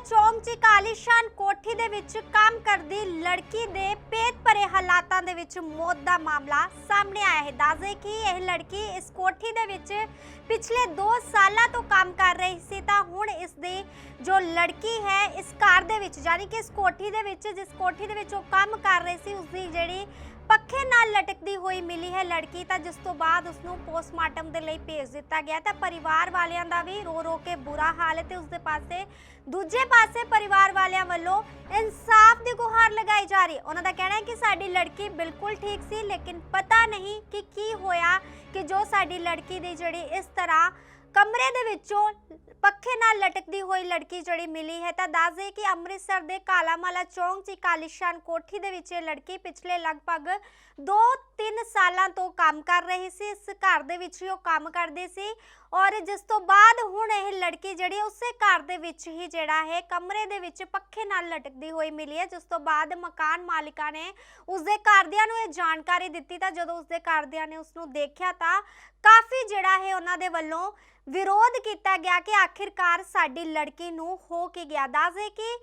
ਚੌਂਕ 'ਚ ਇੱਕ ਆਲੀਸ਼ਾਨ ਕੋਠੀ ਦੇ ਵਿੱਚ ਕੰਮ ਕਰਦੀ ਲੜਕੀ ਦੇ ਪੇਟ ਭਰੇ ਹਾਲਾਤਾਂ ਦੇ ਵਿੱਚ ਮੌਤ ਦਾ ਮਾਮਲਾ ਸਾਹਮਣੇ ਆਇਆ ਹੈ। ਦੱਸਦੇ ਕਿ ਇਹ ਲੜਕੀ ਇਸ ਕੋਠੀ ਦੇ ਵਿੱਚ ਪਿਛਲੇ 2 ਸਾਲਾਂ ਤੋਂ ਕੰਮ ਕਰ ਰਹੀ ਸੀ ਤਾਂ ਹੁਣ ਇਸ ਦੀ ਜੋ ਲੜਕੀ ਹੈ, ਇਸ ਘਰ ਦੇ ਵਿੱਚ, ਯਾਨੀ ਕਿ ਇਸ ਕੋਠੀ ਦੇ ਵਿੱਚ, ਜਿਸ ਕੋਠੀ ਦੇ ਵਿੱਚ ਉਹ ਕੰਮ ਕਰ ਰਹੀ ਸੀ ਉਸ ਦੀ ਜਿਹੜੀ ਪੱਖੇ ਨਾਲ ਲਟਕਦੀ ਹੋਈ ਮਿਲੀ ਹੈ ਲੜਕੀ। ਤਾਂ ਜਿਸ ਤੋਂ ਬਾਅਦ ਉਸ ਨੂੰ ਪੋਸਟਮਾਰਟਮ ਦੇ ਲਈ ਭੇਜ ਦਿੱਤਾ ਗਿਆ। ਤਾਂ ਪਰਿਵਾਰ ਵਾਲਿਆਂ ਦਾ ਵੀ ਰੋ ਰੋ ਕੇ ਬੁਰਾ ਹਾਲ ਹੈ ਤੇ ਉਸ ਦੇ ਪਾਸੇ ਦੂਜੇ ਪਾਸੇ ਪਰਿਵਾਰ ਵਾਲਿਆਂ ਵੱਲੋਂ ਇਨਸਾਫ ਦੀ ਗੁਹਾਰ ਲਗਾਈ ਜਾ ਰਹੀ। ਹੈ ਉਹਨਾਂ ਦਾ ਕਹਿਣਾ ਹੈ ਕਿ ਸਾਡੀ ਲੜਕੀ ਬਿਲਕੁਲ ਠੀਕ ਸੀ, ਲੇਕਿਨ ਪਤਾ ਨਹੀਂ ਕਿ ਕੀ ਹੋਇਆ ਕਿ ਜੋ ਸਾਡੀ ਲੜਕੀ ਦੀ ਜਿਹੜੀ ਇਸ ਤਰ੍ਹਾਂ ਕਮਰੇ ਦੇ ਵਿੱਚੋਂ ਪੱਖੇ ਨਾਲ ਲਟਕਦੀ ਹੋਈ ਲੜਕੀ ਜਿਹੜੀ ਮਿਲੀ ਹੈ, ਤਾਂ ਦੱਸ ਦੇਈਏ ਕਿ ਅੰਮ੍ਰਿਤਸਰ ਦੇ ਕਾਲਾਮਾਲਾ ਚੌਂਕ 'ਚ ਇੱਕ ਕੋਠੀ ਦੇ ਵਿੱਚ ਇਹ ਲੜਕੀ ਪਿਛਲੇ ਲਗਭਗ 2-3 ਸਾਲਾਂ ਤੋਂ ਕੰਮ ਕਰ ਰਹੀ ਸੀ। ਇਸ ਘਰ ਦੇ ਵਿੱਚ ਹੀ ਉਹ ਕੰਮ ਕਰਦੀ ਸੀ ਔਰ ਜਿਸ ਤੋਂ ਬਾਅਦ ਹੁਣ ਇਹ ਲੜਕੀ ਜਿਹੜੀ ਉਸੇ ਘਰ ਦੇ ਵਿੱਚ ਹੀ ਜਿਹੜਾ ਹੈ, ਕਮਰੇ ਦੇ ਵਿੱਚ ਪੱਖੇ ਨਾਲ ਲਟਕਦੀ ਹੋਈ ਮਿਲੀ ਹੈ। ਜਿਸ ਤੋਂ ਬਾਅਦ ਮਕਾਨ ਮਾਲਿਕਾਂ ਨੇ ਉਸਦੇ ਘਰਦਿਆਂ ਨੂੰ ਇਹ ਜਾਣਕਾਰੀ ਦਿੱਤੀ, ਤਾਂ ਜਦੋਂ ਉਸਦੇ ਘਰਦਿਆਂ ਨੇ ਉਸ ਨੂੰ ਦੇਖਿਆ, ਤਾਂ ਕਾਫੀ ਜਿਹੜਾ ਹੈ ਉਹਨਾਂ ਦੇ ਵੱਲੋਂ ਵਿਰੋਧ ਕੀਤਾ ਗਿਆ ਕਿ ਆਖਿਰਕਾਰ ਸਾਡੀ ਲੜਕੀ ਨੂੰ ਹੋ ਕੀ ਗਿਆ। ਦੱਸਦੇ ਕਿ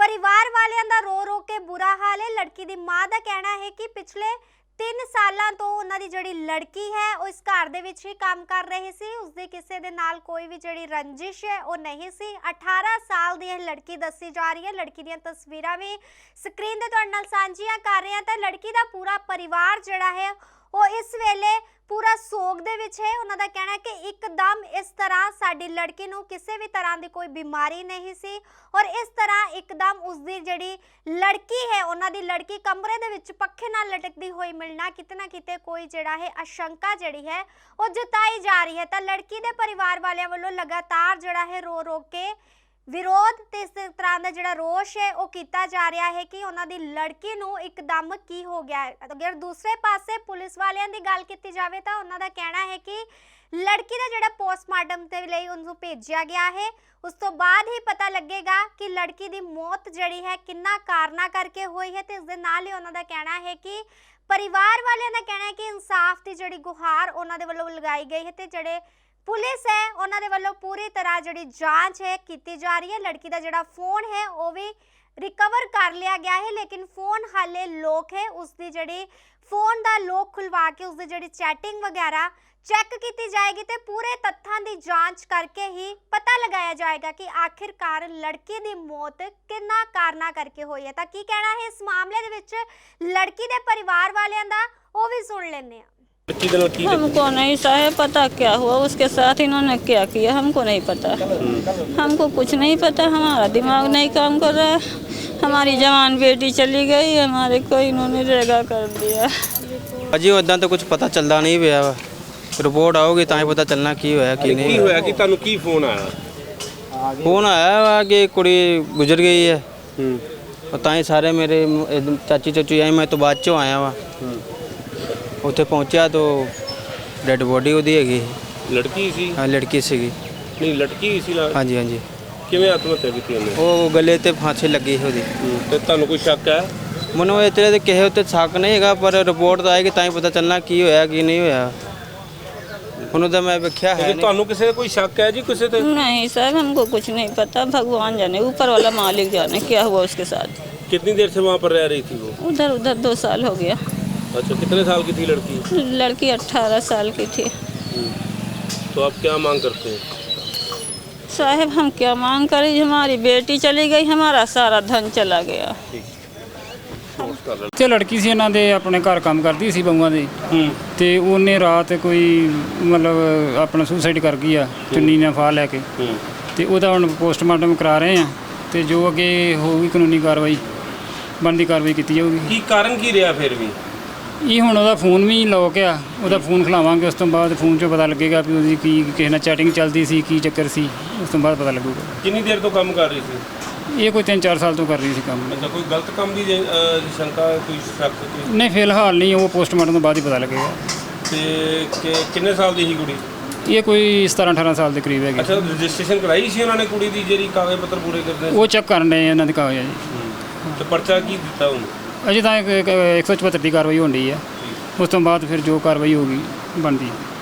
ਪਰਿਵਾਰ ਵਾਲਿਆਂ ਦਾ ਰੋ ਰੋ ਕੇ ਬੁਰਾ ਹਾਲ ਹੈ। ਲੜਕੀ ਦੀ ਮਾਂ ਦਾ ਕਹਿਣਾ ਹੈ ਕਿ ਪਿਛਲੇ 3 ਸਾਲਾਂ ਤੋਂ ਉਹਨਾਂ ਦੀ ਜਿਹੜੀ ਲੜਕੀ ਹੈ, ਉਹ ਇਸ ਘਰ ਦੇ ਵਿੱਚ ਹੀ ਕੰਮ ਕਰ ਰਹੀ ਸੀ। ਉਸਦੇ ਕਿਸੇ ਦੇ ਨਾਲ ਕੋਈ ਵੀ ਜਿਹੜੀ ਰੰਜਿਸ਼ ਹੈ, ਉਹ ਨਹੀਂ ਸੀ। 18 ਸਾਲ ਦੀ ਇਹ ਲੜਕੀ ਦੱਸੀ ਜਾ ਰਹੀ ਹੈ। ਲੜਕੀ ਦੀਆਂ ਤਸਵੀਰਾਂ ਵੀ ਸਕਰੀਨ ਤੇ ਤੁਹਾਡੇ ਨਾਲ ਸਾਂਝੀਆਂ ਕਰ ਰਹੇ ਹਾਂ। ਤਾਂ ਲੜਕੀ ਦਾ ਪੂਰਾ ਪਰਿਵਾਰ ਜਿਹੜਾ ਹੈ ਉਹ ਇਸ ਵੇਲੇ ਪੂਰਾ ਸੋਗ ਦੇ ਵਿੱਚ ਹੈ। ਉਹਨਾਂ ਦਾ ਕਹਿਣਾ ਹੈ ਕਿ ਇੱਕਦਮ ਇਸ ਤਰ੍ਹਾਂ ਸਾਡੀ ਲੜਕੀ ਨੂੰ ਕਿਸੇ ਵੀ ਤਰ੍ਹਾਂ ਦੀ ਕੋਈ ਬਿਮਾਰੀ ਨਹੀਂ ਸੀ ਔਰ ਇਸ ਤਰ੍ਹਾਂ ਇੱਕਦਮ ਉਸ ਦੀ ਜਿਹੜੀ ਲੜਕੀ ਹੈ, ਉਹਨਾਂ ਦੀ ਲੜਕੀ ਕਮਰੇ ਦੇ ਵਿੱਚ ਪੱਖੇ ਨਾਲ ਲਟਕਦੀ ਹੋਈ ਮਿਲਣਾ ਕਿਤੇ ਨਾ ਕਿਤੇ ਕੋਈ ਜਿਹੜਾ ਹੈ ਅਸ਼ੰਕਾ ਜਿਹੜੀ ਹੈ, ਉਹ ਜਤਾਈ ਜਾ ਰਹੀ ਹੈ। ਤਾਂ ਲੜਕੀ ਦੇ ਪਰਿਵਾਰ ਵਾਲਿਆਂ ਵੱਲੋਂ ਲਗਾਤਾਰ ਜਿਹੜਾ ਹੈ ਰੋ ਰੋ ਕੇ ਵਿਰੋਧ ਤੇ ਇਸ ਤਰ੍ਹਾਂ ਦਾ ਜਿਹੜਾ ਰੋਸ਼ ਹੈ, ਉਹ ਕੀਤਾ ਜਾ ਰਿਹਾ ਹੈ ਕਿ ਉਹਨਾਂ ਦੀ ਲੜਕੀ ਨੂੰ ਇੱਕਦਮ ਕੀ ਹੋ ਗਿਆ ਅਗਰ ਦੂਸਰੇ ਪਾਸੇ ਪੁਲਿਸ ਵਾਲਿਆਂ ਦੀ ਗੱਲ ਕੀਤੀ ਜਾਵੇ ਤਾਂ ਉਹਨਾਂ ਦਾ ਕਹਿਣਾ ਹੈ ਕਿ ਲੜਕੀ ਦਾ ਜਿਹੜਾ ਪੋਸਟਮਾਰਟਮ ਦੇ ਲਈ ਉਹਨੂੰ ਭੇਜਿਆ ਗਿਆ ਹੈ। ਉਸ ਤੋਂ ਬਾਅਦ ਹੀ ਪਤਾ ਲੱਗੇਗਾ ਕਿ ਲੜਕੀ ਦੀ ਮੌਤ ਜਿਹੜੀ ਹੈ, ਕਿੰਨਾ ਕਾਰਨਾ ਕਰਕੇ ਹੋਈ ਹੈ ਤੇ ਇਸ ਦੇ ਨਾਲ ਹੀ ਉਹਨਾਂ ਦਾ ਕਹਿਣਾ ਹੈ ਕਿ ਪਰਿਵਾਰ ਵਾਲਿਆਂ ਦਾ ਕਹਿਣਾ ਹੈ ਕਿ ਇਨਸਾਫ ਦੀ ਜਿਹੜੀ ਗੁਹਾਰ ਉਹਨਾਂ ਦੇ ਵੱਲੋਂ ਲਗਾਈ ਗਈ ਹੈ ਤੇ ਜਿਹੜੇ ਪੁਲਿਸ ਹੈ, ਉਹਨਾਂ ਦੇ ਵੱਲੋਂ ਪੂਰੀ ਤਰ੍ਹਾਂ ਜਿਹੜੀ ਜਾਂਚ ਹੈ ਕੀਤੀ ਜਾ ਰਹੀ ਹੈ। ਲੜਕੀ ਦਾ ਜਿਹੜਾ ਫੋਨ ਹੈ, ਉਹ ਵੀ ਰਿਕਵਰ ਕਰ ਲਿਆ ਗਿਆ ਹੈ, ਲੇਕਿਨ ਫੋਨ ਹਾਲੇ ਲੋਕ ਹੈ। ਉਸ ਦੀ ਜਿਹੜੀ ਫੋਨ ਦਾ ਲੋਕ ਖੁਲਵਾ ਕੇ ਉਸ ਦੀ ਜਿਹੜੀ ਚੈਟਿੰਗ ਵਗੈਰਾ ਚੈੱਕ ਕੀਤੀ ਜਾਏਗੀ ਤੇ ਪੂਰੇ ਤੱਥਾਂ ਦੀ ਜਾਂਚ ਕਰਕੇ ਹੀ ਪਤਾ ਲਗਾਇਆ ਜਾਏਗਾ ਕਿ ਆਖਿਰਕਾਰ ਲੜਕੀ ਦੀ ਮੌਤ ਕਿੰਨਾ ਕਾਰਨਾ ਕਰਕੇ ਹੋਈ ਹੈ। ਤਾਂ ਕੀ ਕਹਿਣਾ ਹੈ ਇਸ ਮਾਮਲੇ ਦੇ ਵਿੱਚ? ਲੜਕੀ ਦੇ ਪਰਿਵਾਰ ਵਾਲਿਆਂ ਦਾ ਉਹ ਵੀ ਸੁਣ ਲੈਂਦੇ ਆ लड़की दल की हमको नहीं साहेब पता क्या हुआ उसके साथ इन्होंने क्या किया हमको नहीं पता हमको कुछ नहीं पता हमारा दिमाग नहीं काम कर रहा है हमारी जवान बेटी चली गई हमारे को इन्होंने रेगा कर दिया ਅਜੇ ਉਦਾਂ ਤਾਂ ਕੁਝ ਪਤਾ ਚੱਲਦਾ ਨਹੀਂ ਪਿਆ ਵਾ ਰਿਪੋਰਟ ਆਊਗੀ ਤਾਂ ਹੀ ਪਤਾ ਚੱਲਣਾ ਕੀ ਹੋਇਆ ਕੀ ਕੀ ਨਹੀਂ ਹੋਇਆ ਕਿ ਤੁਹਾਨੂੰ ਕੀ ਫੋਨ ਆਇਆ ਫੋਨ ਆਇਆ ਵਾ ਕਿ ਕੁੜੀ ਗੁਜ਼ਰ ਗਈ ਹੈ ਹੂੰ ਉਹ ਤਾਂ ਹੀ ਸਾਰੇ ਮੇਰੇ ਮ- ਇਹ ਚਾਚੀ ਚਾਚੂ ਆਏ ਮੈਂ ਤੋਂ ਬਾਅਦ ਚੋਂ ਆਇਆ ਵਾ ਉੱਥੇ ਪਹੁੰਚਿਆ ਤਾਂ ਡੈੱਡ ਬੋਡੀ ਉਹਦੀ ਹੈਗੀ ਲੜਕੀ ਸੀ ਹਾਂ ਲੜਕੀ ਸੀਗੀ ਨਹੀਂ ਲਟਕੀ ਸੀ ਲਾ- ਹਾਂਜੀ ਹਾਂਜੀ ਕਿਵੇਂ ਆਤਮ ਹੱਤਿਆ ਕੀਤੀ ਉਹਨੇ ਉਹ ਗਲੇ ਤੇ ਫਾਂਸੀ ਲੱਗੀ ਸੀ ਉਹਦੀ ਹੂੰ, ਤੇ ਤੁਹਾਨੂੰ ਕੋਈ ਸ਼ੱਕ ਹੈ ਮੈਨੂੰ ਇਹ ਤੇ ਕਿਸੇ ਉੱਤੇ ਸ਼ੱਕ ਨਹੀਂ ਹੈਗਾ ਪਰ ਰਿਪੋਰਟ ਤਾਂ ਆਏਗੀ ਤਾਂ ਹੀ ਪਤਾ ਚੱਲਣਾ ਕੀ ਹੋਇਆ ਕੀ ਨਹੀਂ ਹੋਇਆ ਉਹਨੂੰ ਤਾਂ ਮੈਂ ਵੇਖਿਆ ਹੈ ਕਿ ਨਹੀਂ ਤੁਹਾਨੂੰ ਕਿਸੇ ਦਾ ਕੋਈ ਸ਼ੱਕ ਹੈ ਜੀ ਕਿਸੇ ਤੇ नहीं साहब हमको कुछ नहीं पता भगवान जाने ऊपर वाला मालिक जाने क्या हुआ उसके साथ कितनी देर से वहाँ पर रह रही थी वो उधर उधर दो साल हो गया अच्छा कितने साल की थी लड़की लड़की अट्ठारह साल की थी तो आप क्या मांग करते हैं साहब हम क्या मांग करें हमारी बेटी चली गई हमारा सारा धन चला गया ਤੇ ਲੜਕੀ ਸੀ ਇਹਨਾਂ ਦੇ ਆਪਣੇ ਘਰ ਕੰਮ ਕਰਦੀ ਸੀ ਬੰਗਾਂ ਦੇ ਹੂੰ ਤੇ ਉਹਨੇ ਰਾਤ ਕੋਈ ਮਤਲਬ ਆਪਣਾ ਸੁਸਾਈਡ ਕਰ ਗਈ ਆ ਚੁੰਨੀ ਨਾਲ ਫਾਹ ਲੈ ਕੇ ਹੂੰ ਤੇ ਉਹਦਾ ਹੁਣ ਪੋਸਟਮਾਰਟਮ ਕਰਾ ਰਹੇ ਆ ਤੇ ਜੋ ਅੱਗੇ ਹੋਊਗੀ ਕਾਨੂੰਨੀ ਕਾਰਵਾਈ ਬਣਦੀ ਕਾਰਵਾਈ ਕੀਤੀ ਜਾਊਗੀ ਕੀ ਕਾਰਨ ਕੀ ਰਿਹਾ ਫਿਰ ਵੀ ਇਹ ਹੁਣ ਉਹਦਾ ਫੋਨ ਵੀ ਲੋਕ ਆ। ਉਹਦਾ ਫੋਨ ਖਿਲਾਵਾਂਗੇ ਉਸ ਤੋਂ ਬਾਅਦ ਫੋਨ 'ਚੋਂ ਪਤਾ ਲੱਗੇਗਾ ਵੀ ਉਹਦੀ ਕੀ ਕਿਸੇ ਨਾਲ ਚੈਟਿੰਗ ਚੱਲਦੀ ਸੀ ਕੀ ਚੱਕਰ ਸੀ ਉਸ ਤੋਂ ਬਾਅਦ ਪਤਾ ਲੱਗੂਗਾ। ਕਿੰਨੀ ਦੇਰ ਤੋਂ ਕੰਮ ਕਰ ਰਹੀ ਸੀ? ਇਹ ਕੋਈ 3-4 ਸਾਲ ਤੋਂ ਕਰ ਰਹੀ ਸੀ ਕੰਮ। ਅੱਛਾ ਕੋਈ ਗਲਤ ਕੰਮ ਦੀ ਜੇ, ਅਹ, ਸ਼ੰਕਾ ਕੋਈ ਸ਼ੱਕ ਕੋਈ ਨਹੀਂ ਫਿਲਹਾਲ ਨਹੀਂ ਉਹ ਪੋਸਟਮਾਰਟਮ ਤੋਂ ਬਾਅਦ ਹੀ ਪਤਾ ਲੱਗੇਗਾ। ਤੇ ਕਿ- ਕਿੰਨੇ ਸਾਲ ਦੀ ਸੀ ਕੁੜੀ? ਇਹ ਕੋਈ 17-18 ਸਾਲ ਦੇ ਕਰੀਬ ਹੈਗੀ। ਅੱਛਾ ਰਜਿਸਟ੍ਰੇਸ਼ਨ ਕਰਾਈ ਸੀ ਉਹਨਾਂ ਨੇ ਕੁੜੀ ਦੀ ਜਿਹੜੀ ਕਾਗਜ਼ ਪੱਤਰ ਪੂਰੇ ਕਰਦੇ ਉਹ ਚੈੱਕ ਕਰਨ ਦੇ ਇਹਨਾਂ ਦੇ ਕਾਗਜ਼ ਜੀ। ਤੇ ਪਰਚਾ ਕੀ ਦਿੱਤਾ ਉਹਨੂੰ? ਅਜੇ ਤਾਂ ਇੱਕ- ਇੱਕ 174 ਦੀ ਕਾਰਵਾਈ ਹੋਣ ਡਈ ਆ ਉਸ ਤੋਂ ਬਾਅਦ ਫਿਰ ਜੋ ਕਾਰਵਾਈ ਹੋਗੀ ਬਣਦੀ ਹੈ।